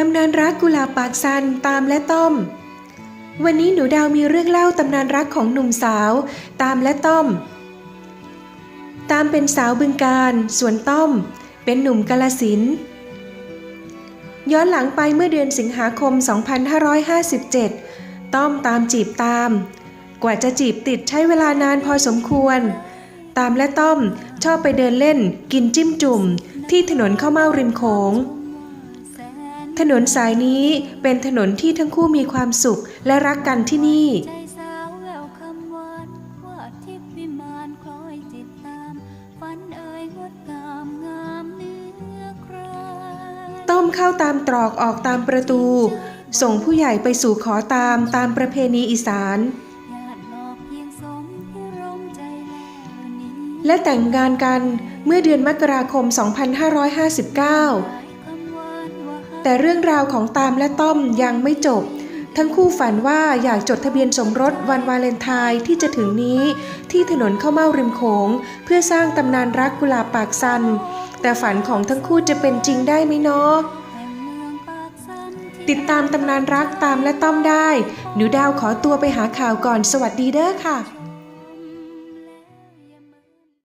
ตำนานรักกุหลาบปากซันตามและต้อม วันนี้หนูดาวมีเรื่องเล่าตำนานรักของหนุ่มสาว ตามและต้อม ตามเป็นสาวบึงการส่วนต้อม เป็นหนุ่มกาลสิน ย้อนหลังไปเมื่อเดือนสิงหาคม 2557 ต้อมตามจีบตาม กว่าจะจีบติดใช้เวลานานพอสมควร ตามและต้อมชอบไปเดินเล่น กินจิ้มจุ่ม ที่ถนนข้าวเม่าริมโขง ถนนสายนี้เป็นถนนที่ทั้งคู่มีความสุขและรักกันที่นี่ใจสาวแววคำหวานว่าทิพย์วิมานคล้อยติดตามฝันเอ่ยงดงามงามเนื้อใครต้มเข้าตามตรอกออกตามประตู ส่งผู้ใหญ่ไปสู่ขอตามตามประเพณีอีสานญาติหลอกเพียงสมที่ร่มใจแล้วนี้และแต่งงานกันเมื่อเดือนมกราคม 2559 แต่เรื่องราวของตามและต้อมยังไม่จบ ทั้งคู่ฝันว่าอยากจดทะเบียนสมรสวันวาเลนไทน์ที่จะถึงนี้ ที่ถนนข้าวเม่าริมโขง เพื่อสร้างตำนานรักกุหลาบปากซัน แต่ฝันของทั้งคู่จะเป็นจริงได้ไหมเนาะติดตามตำนานรักตามและต้อมได้ หนูดาวขอตัวไปหาข่าวก่อนสวัสดีเด้อค่ะ